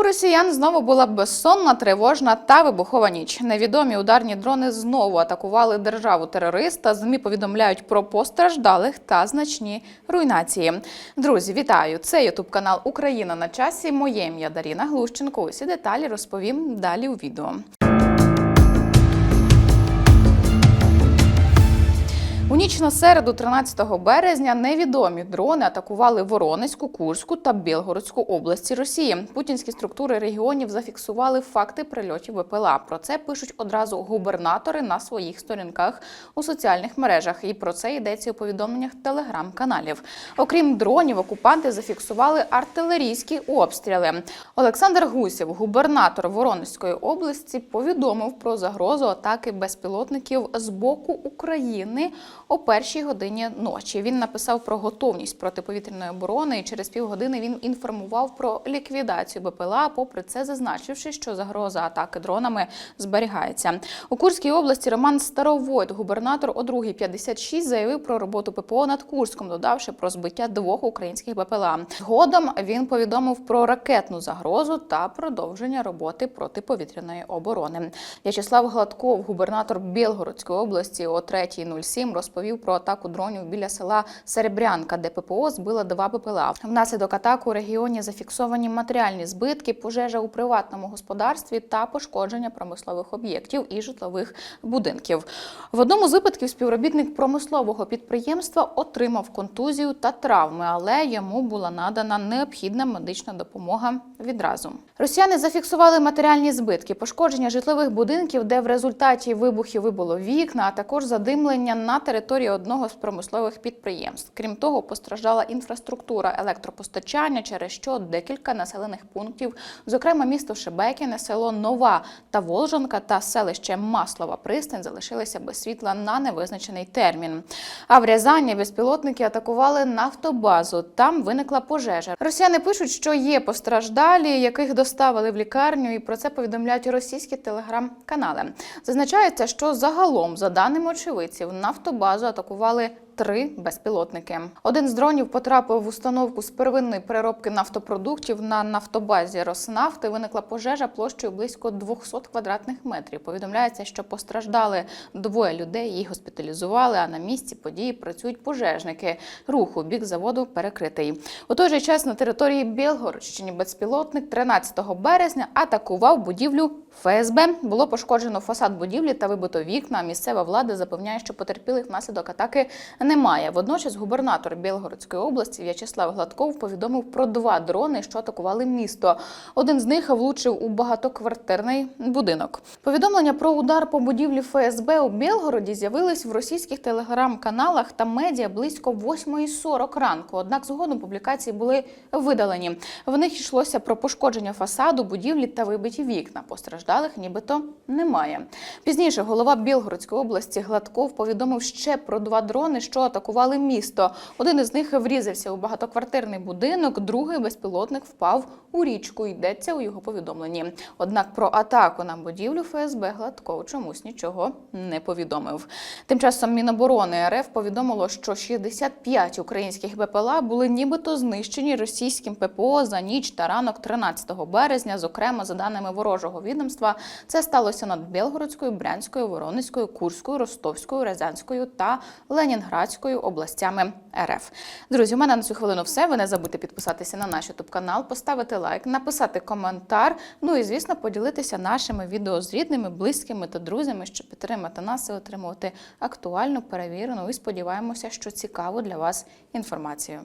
У росіян знову була безсонна, тривожна та вибухова ніч. Невідомі ударні дрони знову атакували державу терориста. Змі повідомляють про постраждалих та значні руйнації. Друзі, вітаю! Це ютуб канал Україна на часі. Моє ім'я Даріна Глущенко. Усі деталі розповім далі у відео. У ніч на середу, 13 березня, невідомі дрони атакували Воронезьку, Курську та Білгородську області Росії. Путінські структури регіонів зафіксували факти прильотів ВПЛА. Про це пишуть одразу губернатори на своїх сторінках у соціальних мережах. І про це йдеться у повідомленнях телеграм-каналів. Окрім дронів, окупанти зафіксували артилерійські обстріли. Олександр Гусєв, губернатор Воронезької області, повідомив про загрозу атаки безпілотників з боку України о першій годині ночі. Він написав про готовність протиповітряної оборони, і через півгодини він інформував про ліквідацію БПЛА. Попри це, зазначивши, що загроза атаки дронами зберігається у Курській області. Роман Старовойт, губернатор о 2.56, заявив про роботу ППО над Курськом, додавши про збиття двох українських БПЛА. Згодом він повідомив про ракетну загрозу та продовження роботи протиповітряної оборони. В'ячеслав Гладков, губернатор Білгородської області, о 3.07 розповів про атаку дронів біля села Серебрянка, де ППО збила два БПЛА. Внаслідок атаки у регіоні зафіксовані матеріальні збитки, пожежа у приватному господарстві та пошкодження промислових об'єктів і житлових будинків. В одному з випадків співробітник промислового підприємства отримав контузію та травми, але йому була надана необхідна медична допомога відразу. Росіяни зафіксували матеріальні збитки, пошкодження житлових будинків, де в результаті вибухів вибуло вікна, а також задимлення на території одного з промислових підприємств. Крім того, постраждала інфраструктура електропостачання, через що декілька населених пунктів, зокрема місто Шебекіне, село Нова та Волжанка та селище Маслова Пристань, залишилися без світла на невизначений термін. А в Рязані безпілотники атакували нафтобазу. Там виникла пожежа. Росіяни пишуть, що є постраждалі, яких доставили в лікарню, і про це повідомляють російські телеграм-канали. Зазначається, що загалом, за даними очевидців, нафтобазу атакували. Три безпілотники. Один з дронів потрапив в установку з первинної переробки нафтопродуктів на нафтобазі Роснафти. Виникла пожежа площею близько 200 квадратних метрів. Повідомляється, що постраждали двоє людей. Їх госпіталізували. А на місці події працюють пожежники. Рух у бік заводу перекритий. У той же час на території Білгородщини безпілотник 13 березня атакував будівлю ФСБ. Було пошкоджено фасад будівлі та вибито вікна. Місцева влада запевняє, що потерпілих внаслідок атаки немає. Водночас губернатор Білгородської області В'ячеслав Гладков повідомив про два дрони, що атакували місто. Один з них влучив у багатоквартирний будинок. Повідомлення про удар по будівлі ФСБ у Білгороді з'явились в російських телеграм-каналах та медіа близько 8.40 ранку. Однак згодом публікації були видалені. В них йшлося про пошкодження фасаду, будівлі та вибиті вікна. Постраждалих нібито немає. Пізніше голова Білгородської області Гладков повідомив ще про два дрони, що атакували місто. Один із них врізався у багатоквартирний будинок, другий безпілотник впав у річку. Йдеться у його повідомленні. Однак про атаку на будівлю ФСБ Гладков чомусь нічого не повідомив. Тим часом Міноборони РФ повідомило, що 65 українських БПЛА були нібито знищені російським ППО за ніч та ранок 13 березня. Зокрема, за даними ворожого відомства, це сталося над Білгородською, Брянською, Воронезькою, Курською, Ростовською, Рязанською та Ленінградською областями РФ. Друзі, у мене на цю хвилину все. Ви не забудьте підписатися на наш ютуб канал, поставити лайк, написати коментар. Ну і звісно, поділитися нашими відео з рідними, близькими та друзями, щоб підтримати нас і отримувати актуальну, перевірену і сподіваємося, що цікаву для вас інформацію.